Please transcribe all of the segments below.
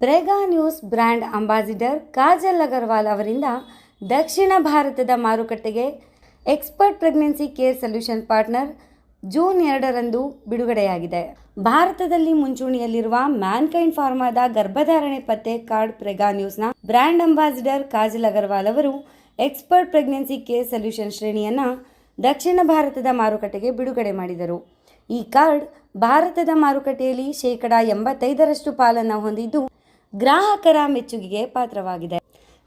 Prega News brand ambassador Kajal Agarwal ಅವರಿಂದ ದಕ್ಷಿಣ ಭಾರತದ ಮಾರುಕಟ್ಟೆಗೆ expert pregnancy care solution partner June ಎರಡರಂದು ಬಿಡುಗಡೆಯಾಗಿದೆ. ಭಾರತದಲ್ಲಿ ಮುಂಚೂಣಿಯಲ್ಲಿರುವ ಮ್ಯಾನ್ಕೈಂಡ್ ಫಾರ್ಮಾದ ಗರ್ಭಧಾರಣೆ ಪತ್ತೆ ಕಾರ್ಡ್ ಪ್ರೆಗಾ ನ್ಯೂಸ್ನ ಬ್ರ್ಯಾಂಡ್ ಅಂಬಾಸಿಡರ್ ಕಾಜಲ್ ಅಗರ್ವಾಲ್ ಅವರು ಎಕ್ಸ್ಪರ್ಟ್ ಪ್ರೆಗ್ನೆನ್ಸಿ ಕೇರ್ ಸೊಲ್ಯೂಷನ್ ಶ್ರೇಣಿಯನ್ನು ದಕ್ಷಿಣ ಭಾರತದ ಮಾರುಕಟ್ಟೆಗೆ ಬಿಡುಗಡೆ ಮಾಡಿದರು. ಈ ಕಾರ್ಡ್ ಭಾರತದ ಮಾರುಕಟ್ಟೆಯಲ್ಲಿ ಶೇಕಡ ಎಂಬತ್ತೈದರಷ್ಟು ಪಾಲನ್ನು ಹೊಂದಿದ್ದು ಗ್ರಾಹಕರ ಮೆಚ್ಚುಗೆಗೆ ಪಾತ್ರವಾಗಿದೆ.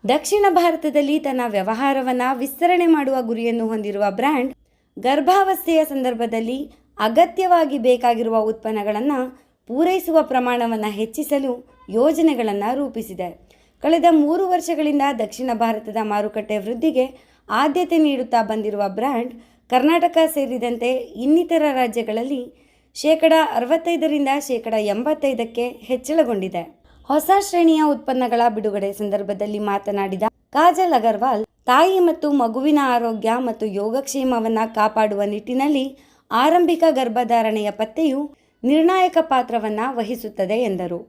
ದಕ್ಷಿಣ ಭಾರತದಲ್ಲಿ ತನ್ನ ವ್ಯವಹಾರವನ್ನು ವಿಸ್ತರಣೆ ಮಾಡುವ ಗುರಿಯನ್ನು ಹೊಂದಿರುವ ಬ್ರ್ಯಾಂಡ್, ಗರ್ಭಾವಸ್ಥೆಯ ಸಂದರ್ಭದಲ್ಲಿ ಅಗತ್ಯವಾಗಿ ಬೇಕಾಗಿರುವ ಉತ್ಪನ್ನಗಳನ್ನು ಪೂರೈಸುವ ಪ್ರಮಾಣವನ್ನು ಹೆಚ್ಚಿಸಲು ಯೋಜನೆಗಳನ್ನು ರೂಪಿಸಿದೆ. ಕಳೆದ ಮೂರು ವರ್ಷಗಳಿಂದ ದಕ್ಷಿಣ ಭಾರತದ ಮಾರುಕಟ್ಟೆ ವೃದ್ಧಿಗೆ ಆದ್ಯತೆ ನೀಡುತ್ತಾ ಬಂದಿರುವ ಬ್ರ್ಯಾಂಡ್, ಕರ್ನಾಟಕ ಸೇರಿದಂತೆ ಇನ್ನಿತರ ರಾಜ್ಯಗಳಲ್ಲಿ ಶೇಕಡ ಅರವತ್ತೈದರಿಂದ ಶೇಕಡ ಎಂಬತ್ತೈದಕ್ಕೆ ಹೆಚ್ಚಳಗೊಂಡಿದೆ. ಹೊಸ ಶ್ರೇಣಿಯ ಉತ್ಪನ್ನಗಳ ಬಿಡುಗಡೆ ಸಂದರ್ಭದಲ್ಲಿ ಮಾತನಾಡಿದ ಕಾಜಲ್ ಅಗರ್ವಾಲ್, ತಾಯಿ ಮತ್ತು ಮಗುವಿನ ಆರೋಗ್ಯ ಮತ್ತು ಯೋಗಕ್ಷೇಮವನ್ನು ಕಾಪಾಡುವ ನಿಟ್ಟಿನಲ್ಲಿ ಆರಂಭಿಕ ಗರ್ಭಧಾರಣೆಯ ಪತ್ತೆಯು ನಿರ್ಣಾಯಕ ಪಾತ್ರವನ್ನು ವಹಿಸುತ್ತದೆ ಎಂದರು.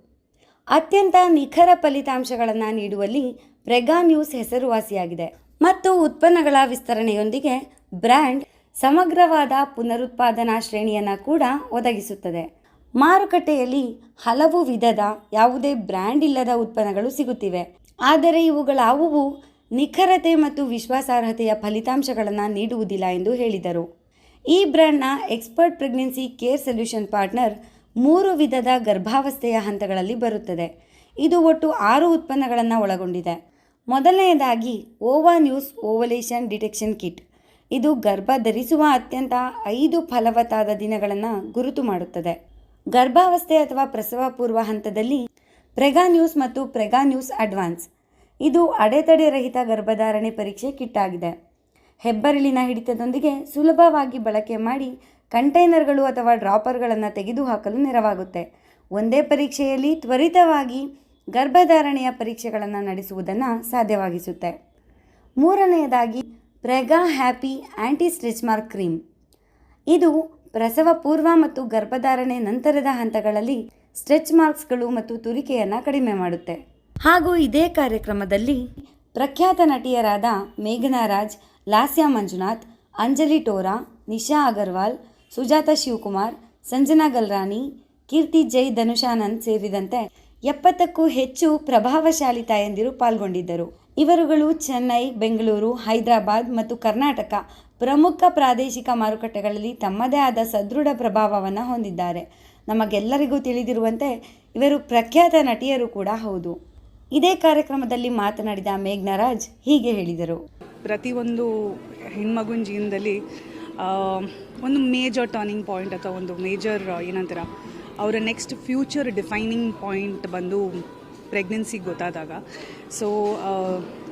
ಅತ್ಯಂತ ನಿಖರ ಫಲಿತಾಂಶಗಳನ್ನು ನೀಡುವಲ್ಲಿ ಪ್ರೆಗಾ ನ್ಯೂಸ್ ಹೆಸರುವಾಸಿಯಾಗಿದೆ. ಮತ್ತು ಉತ್ಪನ್ನಗಳ ವಿಸ್ತರಣೆಯೊಂದಿಗೆ ಬ್ರ್ಯಾಂಡ್ ಸಮಗ್ರವಾದ ಪುನರುತ್ಪಾದನಾ ಶ್ರೇಣಿಯನ್ನು ಕೂಡ ಒದಗಿಸುತ್ತದೆ. ಮಾರುಕಟ್ಟೆಯಲ್ಲಿ ಹಲವು ವಿಧದ ಯಾವುದೇ ಬ್ರ್ಯಾಂಡ್ ಇಲ್ಲದ ಉತ್ಪನ್ನಗಳು ಸಿಗುತ್ತಿವೆ. ಆದರೆ ಇವುಗಳಾವುವು ನಿಖರತೆ ಮತ್ತು ವಿಶ್ವಾಸಾರ್ಹತೆಯ ಫಲಿತಾಂಶಗಳನ್ನು ನೀಡುವುದಿಲ್ಲ ಎಂದು ಹೇಳಿದರು. ಈ ಬ್ರ್ಯಾಂಡ್ನ expert pregnancy care solution partner ಮೂರು ವಿಧದ ಗರ್ಭಾವಸ್ಥೆಯ ಹಂತಗಳಲ್ಲಿ ಬರುತ್ತದೆ. ಇದು ಒಟ್ಟು ಆರು ಉತ್ಪನ್ನಗಳನ್ನು ಒಳಗೊಂಡಿದೆ. ಮೊದಲನೆಯದಾಗಿ Ova News ovulation detection kit. ಇದು ಗರ್ಭ ಧರಿಸುವ ಅತ್ಯಂತ ಐದು ಫಲವತ್ತಾದ ದಿನಗಳನ್ನು ಗುರುತು ಮಾಡುತ್ತದೆ. ಗರ್ಭಾವಸ್ಥೆ ಅಥವಾ ಪ್ರಸವ ಪೂರ್ವ ಹಂತದಲ್ಲಿ ಪ್ರೆಗಾ ನ್ಯೂಸ್ ಮತ್ತು ಪ್ರೆಗಾ ನ್ಯೂಸ್ ಅಡ್ವಾನ್ಸ್. ಇದು ಅಡೆತಡೆ ರಹಿತ ಗರ್ಭಧಾರಣೆ ಪರೀಕ್ಷೆ ಕಿಟ್ ಆಗಿದೆ ಹೆಬ್ಬರಳಿನ ಹಿಡಿತದೊಂದಿಗೆ ಸುಲಭವಾಗಿ ಬಳಕೆ ಮಾಡಿ ಕಂಟೈನರ್ಗಳು ಅಥವಾ ಡ್ರಾಪರ್ಗಳನ್ನು ತೆಗೆದುಹಾಕಲು ನೆರವಾಗುತ್ತೆ. ಒಂದೇ ಪರೀಕ್ಷೆಯಲ್ಲಿ ತ್ವರಿತವಾಗಿ ಗರ್ಭಧಾರಣೆಯ ಪರೀಕ್ಷೆಗಳನ್ನು ನಡೆಸುವುದನ್ನು ಸಾಧ್ಯವಾಗಿಸುತ್ತೆ. ಮೂರನೆಯದಾಗಿ Prega Happy anti stretch mark cream. ಇದು ಪ್ರಸವ ಪೂರ್ವ ಮತ್ತು ಗರ್ಭಧಾರಣೆ ನಂತರದ ಹಂತಗಳಲ್ಲಿ ಸ್ಟ್ರೆಚ್ ಮಾರ್ಕ್ಸ್ಗಳು ಮತ್ತು ತುರಿಕೆಯನ್ನು ಕಡಿಮೆ ಮಾಡುತ್ತೆ. ಹಾಗೂ ಇದೇ ಕಾರ್ಯಕ್ರಮದಲ್ಲಿ ಪ್ರಖ್ಯಾತ ನಟಿಯರಾದ ಮೇಘನಾ ರಾಜ್ ಲಾಸ್ಯಾ ಮಂಜುನಾಥ್, ಅಂಜಲಿ ಟೋರಾ, ನಿಶಾ ಅಗರ್ವಾಲ್, ಸುಜಾತ ಶಿವಕುಮಾರ್, ಸಂಜನಾ ಗಲ್ರಾನಿ, ಕೀರ್ತಿ ಜೈ ಧನುಷಾನಂದ್ ಸೇರಿದಂತೆ ಎಪ್ಪತ್ತಕ್ಕೂ ಹೆಚ್ಚು ಪ್ರಭಾವಶಾಲಿ ತಾಯಂದಿರು ಪಾಲ್ಗೊಂಡಿದ್ದರು. ಇವರುಗಳು ಚೆನ್ನೈ, ಬೆಂಗಳೂರು, ಹೈದರಾಬಾದ್ ಮತ್ತು ಕರ್ನಾಟಕ ಪ್ರಮುಖ ಪ್ರಾದೇಶಿಕ ಮಾರುಕಟ್ಟೆಗಳಲ್ಲಿ ತಮ್ಮದೇ ಆದ ಸದೃಢ ಪ್ರಭಾವವನ್ನು ಹೊಂದಿದ್ದಾರೆ. ನಮಗೆಲ್ಲರಿಗೂ ತಿಳಿದಿರುವಂತೆ ಇವರು ಪ್ರಖ್ಯಾತ ನಟಿಯರು ಕೂಡ ಹೌದು. ಇದೇ ಕಾರ್ಯಕ್ರಮದಲ್ಲಿ ಮಾತನಾಡಿದ ಮೇಘ್ನರಾಜ್ ಹೀಗೆ ಹೇಳಿದರು. ಪ್ರತಿಯೊಂದು ಹೆಣ್ಮಗುನ ಜೀವನದಲ್ಲಿ ಒಂದು ಮೇಜರ್ ಟರ್ನಿಂಗ್ ಪಾಯಿಂಟ್ ಅಥವಾ ಒಂದು ಮೇಜರ್ ಏನಂತಾರ, ಅವರ ನೆಕ್ಸ್ಟ್ ಫ್ಯೂಚರ್ ಡಿಫೈನಿಂಗ್ ಪಾಯಿಂಟ್ ಬಂದು ಪ್ರೆಗ್ನೆನ್ಸಿಗೆ ಗೊತ್ತಾದಾಗ. ಸೊ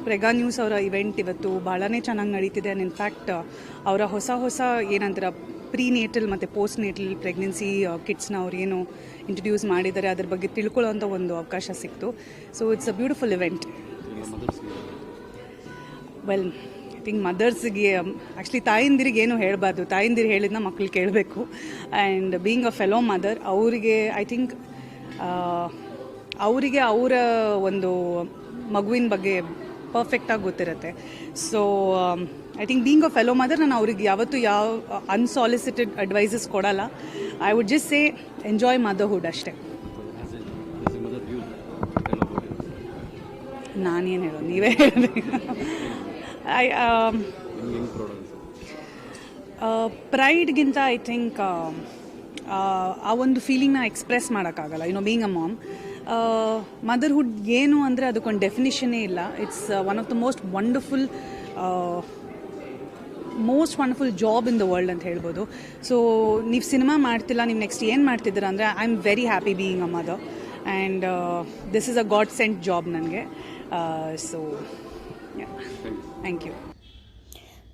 ಪ್ರೆಗಾ ನ್ಯೂಸ್ ಅವರ ಇವೆಂಟ್ ಇವತ್ತು ಭಾಳನೇ ಚೆನ್ನಾಗಿ ನಡೀತಿದೆ. ಆ್ಯಂಡ್ ಇನ್ಫ್ಯಾಕ್ಟ್ ಅವರ ಹೊಸ ಹೊಸ ಏನಂತಾರೆ ಪ್ರೀ ನೇಟಲ್ ಮತ್ತು ಪೋಸ್ಟ್ ನೇಟಲ್ ಪ್ರೆಗ್ನೆನ್ಸಿ ಕಿಟ್ಸ್ನ ಅವ್ರು ಏನು ಇಂಟ್ರಡ್ಯೂಸ್ ಮಾಡಿದ್ದಾರೆ. ಅದ್ರ ಬಗ್ಗೆ ತಿಳ್ಕೊಳ್ಳೋಂಥ ಒಂದು ಅವಕಾಶ ಸಿಕ್ತು. So it's a beautiful event well I think ಮದರ್ಸ್ಗೆ actually ತಾಯಿಂದಿರಿಗೆ ಏನು ಹೇಳಬಾರ್ದು. ತಾಯಿಂದಿರು ಹೇಳಿದ್ನ ಮಕ್ಳು ಕೇಳಬೇಕು. And being a fellow mother ಅವರಿಗೆ ಐ ಥಿಂಕ್ ಅವರಿಗೆ ಅವರ ಒಂದು ಮಗುವಿನ ಬಗ್ಗೆ ಪರ್ಫೆಕ್ಟಾಗಿ ಗೊತ್ತಿರುತ್ತೆ. So I think being a fellow mother ನಾನು ಅವ್ರಿಗೆ ಯಾವತ್ತೂ ಯಾವ ಅನ್ಸಾಲಿಸಿಟೆಡ್ ಅಡ್ವೈಸಸ್ ಕೊಡಲ್ಲ. I would just say enjoy motherhood ಅಷ್ಟೇ. ನಾನೇನು ಹೇಳೋ ನೀವೇ ಹೇಳಬೇಕು. ಐ ಪ್ರೈಡ್ಗಿಂತ ಐ ಥಿಂಕ್ ಆ ಒಂದು ಫೀಲಿಂಗ್ನ ಎಕ್ಸ್ಪ್ರೆಸ್ ಮಾಡೋಕ್ಕಾಗಲ್ಲ. You know being a mom motherhood ಏನು ಅಂದರೆ ಅದಕ್ಕೊಂದು ಡೆಫಿನಿಷನ್ನೇ ಇಲ್ಲ. It's one of the most wonderful most wonderful job in the world ಅಂತ ಹೇಳ್ಬೋದು. ಸೊ ನೀವು ಸಿನಿಮಾ ಮಾಡ್ತಿಲ್ಲ, ನೀವು ನೆಕ್ಸ್ಟ್ ಏನು ಮಾಡ್ತಿದ್ದೀರಾ ಅಂದರೆ I am very happy being a mother and this is a god sent job ನನಗೆ ಸೊ ಥ್ಯಾಂಕ್ ಯು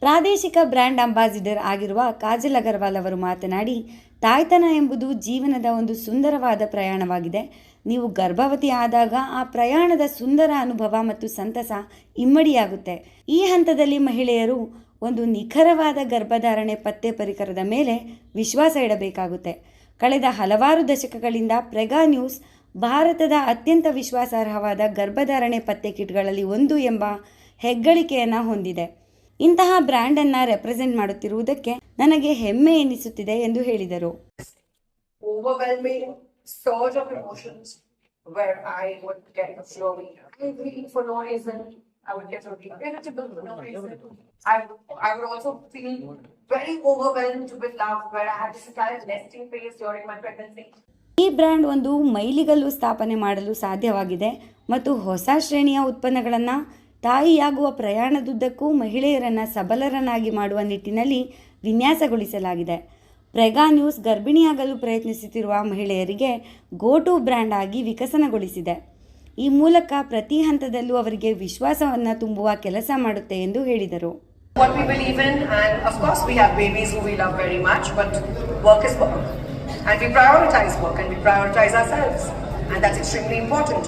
ಪ್ರಾದೇಶಿಕ ಬ್ರ್ಯಾಂಡ್ ಅಂಬಾಸಿಡರ್ ಆಗಿರುವ ಕಾಜಲ್ ಅಗರ್ವಾಲ್ ಅವರು ಮಾತನಾಡಿ ತಾಯ್ತನ ಎಂಬುದು ಜೀವನದ ಒಂದು ಸುಂದರವಾದ ಪ್ರಯಾಣವಾಗಿದೆ. ನೀವು ಗರ್ಭವತಿ ಆದಾಗ ಆ ಪ್ರಯಾಣದ ಸುಂದರ ಅನುಭವ ಮತ್ತು ಸಂತಸ ಇಮ್ಮಡಿಯಾಗುತ್ತೆ. ಈ ಹಂತದಲ್ಲಿ ಮಹಿಳೆಯರು ಒಂದು ನಿಖರವಾದ ಗರ್ಭಧಾರಣೆ ಪತ್ತೆ ಪರಿಕರದ ಮೇಲೆ ವಿಶ್ವಾಸ ಇಡಬೇಕಾಗುತ್ತೆ. ಕಳೆದ ಹಲವಾರು ದಶಕಗಳಿಂದ ಪ್ರೆಗಾ ನ್ಯೂಸ್ ಭಾರತದ ಅತ್ಯಂತ ವಿಶ್ವಾಸಾರ್ಹವಾದ ಗರ್ಭಧಾರಣೆ ಪತ್ತೆ ಕಿಟ್ಗಳಲ್ಲಿ ಒಂದು ಎಂಬ ಹೆಗ್ಗಳಿಕೆಯನ್ನು ಹೊಂದಿದೆ. ಇಂತಹ ಬ್ರ್ಯಾಂಡನ್ನು ರೆಪ್ರೆಸೆಂಟ್ ಮಾಡುತ್ತಿರುವುದಕ್ಕೆ ನನಗೆ ಹೆಮ್ಮೆ ಎನಿಸುತ್ತಿದೆ ಎಂದು ಹೇಳಿದರು. ಈ ಬ್ರ್ಯಾಂಡ್ ಒಂದು ಮೈಲಿಗಲ್ಲು ಸ್ಥಾಪನೆ ಮಾಡಲು ಸಾಧ್ಯವಾಗಿದೆ ಮತ್ತು ಹೊಸ ಶ್ರೇಣಿಯ ಉತ್ಪನ್ನಗಳನ್ನು ತಾಯಿಯಾಗುವ ಪ್ರಯಾಣದುದ್ದಕ್ಕೂ ಮಹಿಳೆಯರನ್ನು ಸಬಲರನ್ನಾಗಿ ಮಾಡುವ ನಿಟ್ಟಿನಲ್ಲಿ ವಿನ್ಯಾಸಗೊಳಿಸಲಾಗಿದೆ ಪ್ರೆಗಾ ನ್ಯೂಸ್ ಗರ್ಭಿಣಿಯಾಗಲು ಪ್ರಯತ್ನಿಸುತ್ತಿರುವ ಮಹಿಳೆಯರಿಗೆ ಗೋ ಟು ಬ್ರ್ಯಾಂಡ್ ಆಗಿ ವಿಕಸನಗೊಳಿಸಿದೆ ಈ ಮೂಲಕ ಪ್ರತಿ ಹಂತದಲ್ಲೂ ಅವರಿಗೆ ವಿಶ್ವಾಸವನ್ನು ತುಂಬುವ ಕೆಲಸ ಮಾಡುತ್ತೆ ಎಂದು ಹೇಳಿದರು. And we prioritize work and we prioritize ourselves. And that's extremely important.